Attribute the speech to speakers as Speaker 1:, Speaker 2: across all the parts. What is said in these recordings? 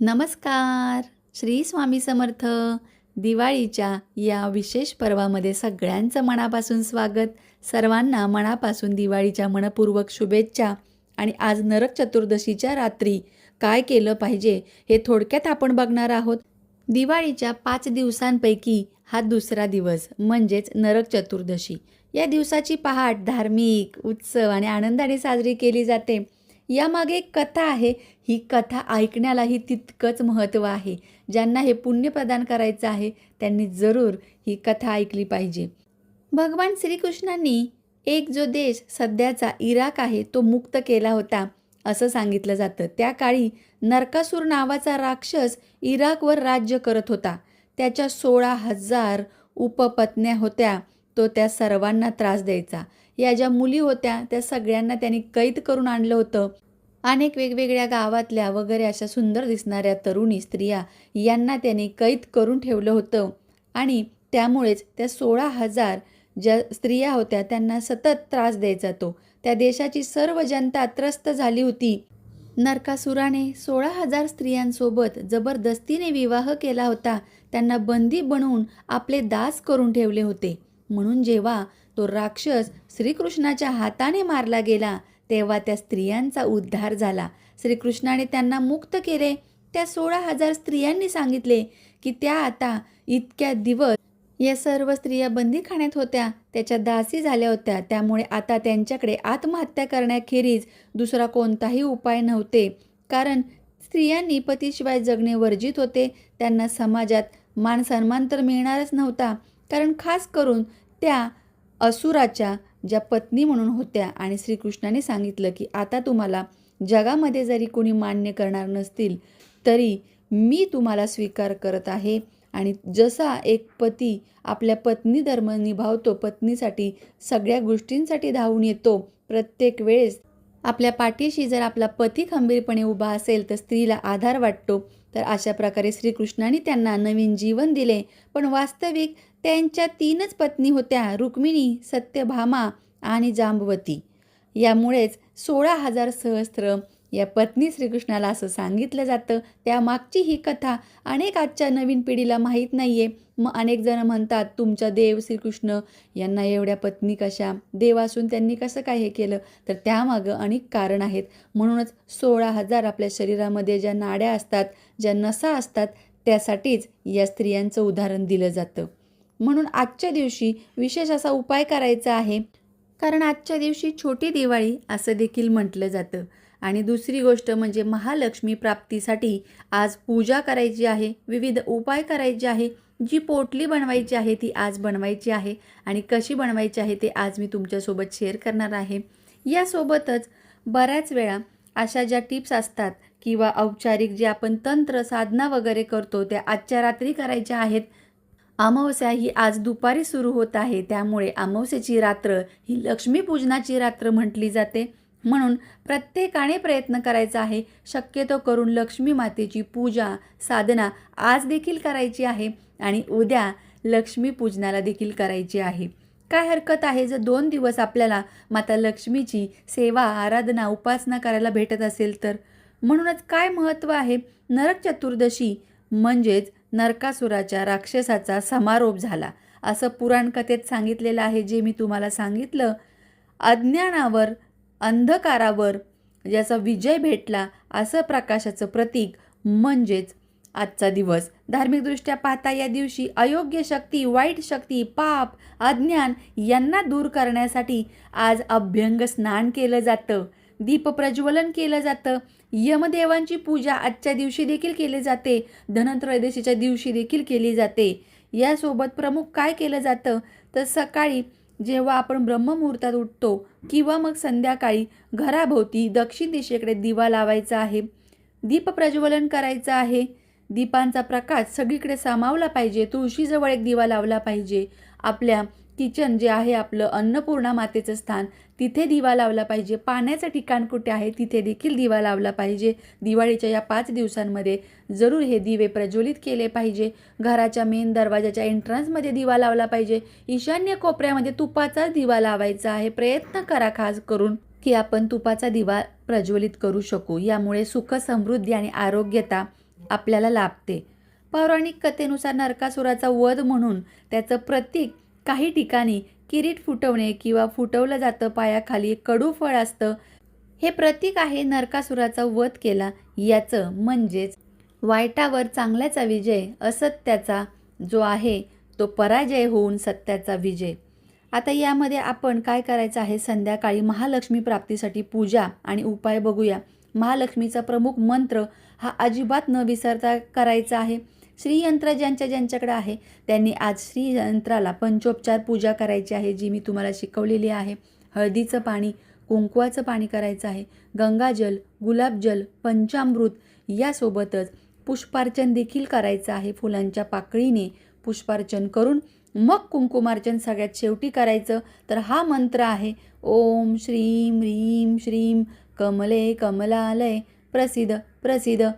Speaker 1: नमस्कार. श्री स्वामी समर्थ. दिवाळीच्या या विशेष पर्वामध्ये सगळ्यांचं मनापासून स्वागत. सर्वांना मनापासून दिवाळीच्या मनपूर्वक शुभेच्छा. आणि आज नरक चतुर्दशीच्या रात्री काय केलं पाहिजे हे थोडक्यात आपण बघणार आहोत. दिवाळीच्या पाच दिवसांपैकी हा दुसरा दिवस म्हणजेच नरक चतुर्दशी. या दिवसाची पहाट धार्मिक उत्सव आणि आनंदाने साजरी केली जाते. यामागे एक कथा आहे. ही कथा ऐकण्यालाही तितकंच महत्त्व आहे. ज्यांना हे पुण्य प्रदान करायचं आहे त्यांनी जरूर ही कथा ऐकली पाहिजे. भगवान श्रीकृष्णांनी एक जो देश सध्याचा इराक आहे तो मुक्त केला होता असं सांगितलं जातं. त्या काळी नरकासूर नावाचा राक्षस इराकवर राज्य करत होता. त्याच्या सोळा हजार उपपत्न्या होत्या. तो त्या सर्वांना त्रास द्यायचा. या ज्या मुली होत्या त्या सगळ्यांना त्यांनी कैद करून आणलं होतं. अनेक वेगवेगळ्या गावातल्या वगैरे अशा सुंदर दिसणाऱ्या तरुणी स्त्रिया यांना त्यांनी कैद करून ठेवलं होतं. आणि त्यामुळेच त्या सोळा हजार ज्या स्त्रिया होत्या त्यांना सतत त्रास द्यायचा तो त्या देशाची सर्व जनता त्रस्त झाली होती. नरकासुराने सोळा हजार स्त्रियांसोबत जबरदस्तीने विवाह केला होता. त्यांना बंदी बनवून आपले दास करून ठेवले होते. म्हणून जेव्हा तो राक्षस श्रीकृष्णाच्या हाताने मारला गेला तेव्हा त्या स्त्रियांचा उद्धार झाला. श्रीकृष्णाने त्यांना मुक्त केले. त्या सोळा हजार स्त्रियांनी सांगितले की त्या आता इतक्या दिवस या सर्व स्त्रिया बंदीखान्यात होत्या त्याच्या दासी झाल्या होत्या. त्यामुळे आता त्यांच्याकडे आत्महत्या करण्याखेरीज दुसरा कोणताही उपाय नव्हते. कारण स्त्रियांनी पतीशिवाय जगणे वर्जित होते. त्यांना समाजात मान सन्मान तर मिळणारच नव्हता. कारण खास करून त्या असुराच्या ज्या पत्नी म्हणून होत्या आणि श्रीकृष्णाने सांगितलं की आता तुम्हाला जगामध्ये जरी कोणी मान्य करणार नसतील तरी मी तुम्हाला स्वीकार करत आहे. आणि जसा एक पती आपल्या पत्नी धर्म निभावतो पत्नीसाठी सगळ्या गोष्टींसाठी धावून येतो प्रत्येक वेळेस आपल्या पाठीशी जर आपला पती खंबीरपणे उभा असेल तर स्त्रीला आधार वाटतो. तर अशा प्रकारे श्रीकृष्णाने त्यांना नवीन जीवन दिले. पण वास्तविक त्यांच्या तीनच पत्नी होत्या रुक्मिणी सत्यभामा आणि जांबवती. यामुळेच सोळा हजार सहस्त्र या पत्नी श्रीकृष्णाला असं सांगितलं जातं. त्यामागची ही कथा अनेक आजच्या नवीन पिढीला माहीत नाही आहे मग अनेक जण म्हणतात तुमच्या देव श्रीकृष्ण यांना एवढ्या पत्नी कशा? देव असून त्यांनी कसं काय हे केलं? तर त्यामागं अनेक कारण आहेत. म्हणूनच सोळा हजार आपल्या शरीरामध्ये ज्या नाड्या असतात ज्या नसा असतात त्यासाठीच या स्त्रियांचं उदाहरण दिलं जातं. म्हणून आजच्या दिवशी विशेष असा उपाय करायचा आहे. कारण आजच्या दिवशी छोटी दिवाळी असं देखील म्हटलं जातं. आणि दुसरी गोष्ट म्हणजे महालक्ष्मी प्राप्तीसाठी आज पूजा करायची आहे. विविध उपाय करायचे आहे. जी पोटली बनवायची आहे ती आज बनवायची आहे. आणि कशी बनवायची आहे ते आज मी तुमच्यासोबत शेअर करणार आहे. यासोबतच बऱ्याच वेळा अशा ज्या टिप्स असतात किंवा औपचारिक जे आपण तंत्र साधना वगैरे करतो त्या आजच्या रात्री करायच्या आहेत. अमावस्या ही आज दुपारी सुरू होत आहे. त्यामुळे अमावस्याची रात्र ही लक्ष्मीपूजनाची रात्र म्हटली जाते. म्हणून प्रत्येकाने प्रयत्न करायचा आहे. शक्यतो करून लक्ष्मी मातेची पूजा साधना आज देखील करायची आहे आणि उद्या लक्ष्मीपूजनाला देखील करायची आहे. काय हरकत आहे? जर दोन दिवस आपल्याला माता लक्ष्मीची सेवा आराधना उपासना करायला भेटत असेल तर? म्हणूनच काय महत्त्व आहे? नरक चतुर्दशी म्हणजेच नरकासुराच्या राक्षसाचा समारोप झाला. असं पुराणकथेत सांगितलेलं आहे जे मी तुम्हाला सांगितलं. अज्ञानावर अंधकारावर ज्याचा विजय भेटला असं प्रकाशाचं प्रतीक म्हणजेच आजचा दिवस. धार्मिकदृष्ट्या पाहता या दिवशी अयोग्य शक्ती वाईट शक्ती पाप अज्ञान यांना दूर करण्यासाठी आज अभ्यंग स्नान केलं जातं. दीपप्रज्वलन केलं जातं. यमदेवांची पूजा आजच्या दिवशी देखील केली जाते. धनत्रयोदशीच्या दिवशी देखील केली जाते. यासोबत प्रमुख काय केलं जातं? तर सकाळी जेव्हा आपण ब्रह्ममुहूर्तात उठतो किंवा मग संध्याकाळी घराभोवती दक्षिण दिशेकडे दिवा लावायचा आहे. दीप प्रज्वलन करायचं आहे. दीपांचा प्रकाश सगळीकडे सामावला पाहिजे. तुळशीजवळ एक दिवा लावला पाहिजे. आपल्या किचन जे आहे आपलं अन्नपूर्णा मातेचं स्थान तिथे दिवा लावला पाहिजे. पाण्याचं ठिकाण कुठे आहे तिथे देखील दिवा लावला पाहिजे. दिवाळीच्या या पाच दिवसांमध्ये जरूर हे दिवे प्रज्वलित केले पाहिजे. घराच्या मेन दरवाजाच्या एंट्रन्समध्ये दिवा लावला पाहिजे. ईशान्य कोपऱ्यामध्ये तुपाचाच दिवा लावायचा आहे. प्रयत्न करा खास करून की आपण तुपाचा दिवा प्रज्वलित करू शकू. यामुळे सुख समृद्धी आणि आरोग्यता आपल्याला लाभते. पौराणिक कथेनुसार नरकासुराचा वध म्हणून त्याचं प्रतीक काही ठिकाणी किरीट फुटवणे किंवा फुटवलं जातं पायाखाली कडू फळ असतं हे प्रतीक आहे नरकासुराचा वध केला याचं म्हणजेच वाईटावर चांगल्याचा विजय असत्याचा जो आहे तो पराजय होऊन सत्याचा विजय. आता यामध्ये आपण काय करायचं आहे? संध्याकाळी महालक्ष्मी प्राप्तीसाठी पूजा आणि उपाय बघूया. महालक्ष्मीचा प्रमुख मंत्र हा अजिबात न विसरता करायचा आहे. श्रीयंत्र ज्यांच्या ज्यांच्याकडे आहे त्यांनी आज श्रीयंत्राला पंचोपचार पूजा करायची आहे जी मी तुम्हाला शिकवलेली आहे. हळदीचं पाणी कुंकवाचं पाणी करायचं आहे गंगाजल गुलाबजल पंचामृत यासोबतच पुष्पार्चन देखील करायचं आहे. फुलांच्या पाकळीने पुष्पार्चन करून मग कुंकुमार्चन सगळ्यात शेवटी करायचं. तर हा मंत्र आहे ओम श्रीम ह्रीम श्रीम कमले कमलालय प्रसिद्ध प्रसिद्ध.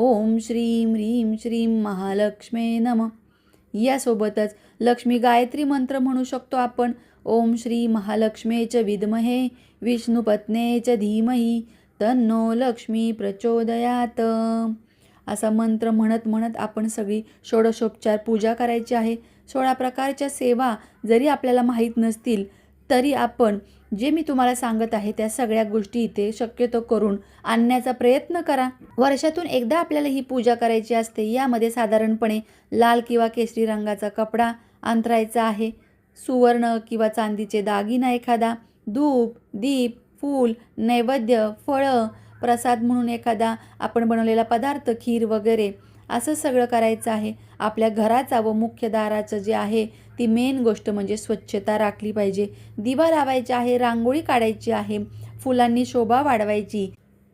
Speaker 1: ओम श्रीम ह्रीम श्रीम महालक्ष्मे नम. यासोबतच लक्ष्मी गायत्री मंत्र म्हणू शकतो आपण. ओम श्री महालक्ष्मेच विद्महे विष्णुपत्नेच धीमही तन्नो लक्ष्मी प्रचोदयात. असा मंत्र म्हणत म्हणत आपण सगळी षोडशोपचार पूजा करायची आहे. सोळा प्रकारच्या सेवा जरी आपल्याला माहीत नसतील तरी आपण जे मी तुम्हाला सांगत आहे त्या सगळ्या गोष्टी इथे शक्यतो करून आणण्याचा प्रयत्न करा. वर्षातून एकदा आपल्याला ही पूजा करायची असते यामध्ये साधारणपणे लाल किंवा केसरी रंगाचा कपडा अंतरायचा आहे सुवर्ण किंवा चांदीचे दागिना एखादा धूप दीप फूल नैवेद्य फळं प्रसाद म्हणून एखादा आपण बनवलेला पदार्थ खीर वगैरे असं सगळं करायचं आहे. आपल्या घराचा व मुख्य दाराचं जे आहे ती मेन गोष्ट म्हणजे स्वच्छता राखली पाहिजे. दिवा लावायचा आहे रांगोळी काढायची आहे फुलांनी शोभा वाढवायची.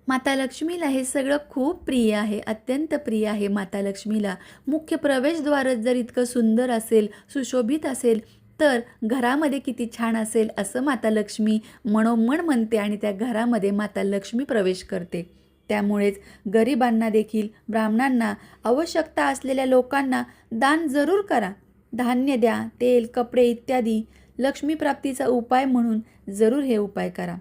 Speaker 1: माता लक्ष्मीला हे सगळं खूप प्रिय आहे अत्यंत प्रिय आहे माता लक्ष्मीला. मुख्य प्रवेशद्वारच जर इतकं सुंदर असेल सुशोभित असेल तर घरामध्ये किती छान असेल असं माता लक्ष्मी मनोमन म्हणते आणि त्या घरामध्ये माता लक्ष्मी प्रवेश करते. त्यामुळेच गरिबांना देखील ब्राह्मणांना आवश्यकता असलेल्या लोकांना दान जरूर करा. धान्य द्या तेल कपडे इत्यादी लक्ष्मीप्राप्तीचा उपाय म्हणून जरूर हे उपाय करा.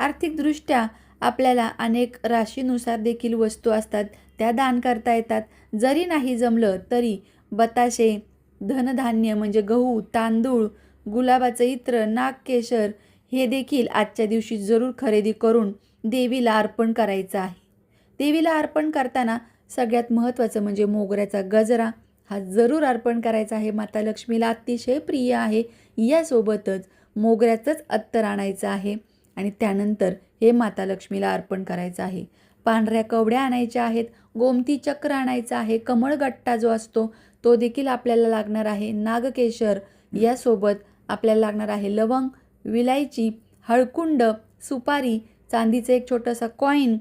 Speaker 1: आर्थिकदृष्ट्या आपल्याला अनेक राशीनुसार देखील वस्तू असतात त्या दान करता येतात. जरी नाही जमलं तरी बताशे धनधान्य म्हणजे गहू तांदूळ गुलाबाचं इत्र नागकेशर हे देखील आजच्या दिवशी जरूर खरेदी करून देवीला अर्पण करायचं आहे. देवीला अर्पण करताना सगळ्यात महत्त्वाचं म्हणजे मोगऱ्याचा गजरा हा जरूर अर्पण करायचा आहे. माता लक्ष्मीला अतिशय प्रिय आहे. यासोबतच मोगऱ्याचंच अत्तर आणायचं आहे आणि त्यानंतर हे माता लक्ष्मीला अर्पण करायचं आहे. पांढऱ्या कवड्या आणायच्या आहेत गोमती चक्र आणायचं आहे कमळगट्टा जो असतो तो देखील आपल्याला लागणार आहे. नागकेशर यासोबत आपल्याला लागणार आहे लवंग विलायची हळकुंड सुपारी चांदीचं एक छोटंसं कॉईन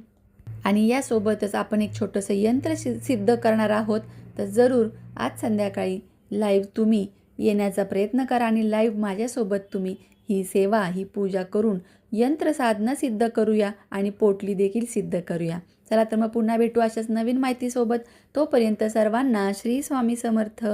Speaker 1: आणि यासोबतच आपण एक छोटंसं यंत्र सि सिद्ध करणार आहोत. तर जरूर आज संध्याकाळी लाईव्ह तुम्ही येण्याचा प्रयत्न करा आणि लाईव्ह माझ्यासोबत तुम्ही ही सेवा ही पूजा करून यंत्रसाधना सिद्ध करूया आणि पोटली देखील सिद्ध करूया. चला तर मग पुन्हा भेटू अशाच नवीन माहितीसोबत. तोपर्यंत सर्वांना श्री स्वामी समर्थ.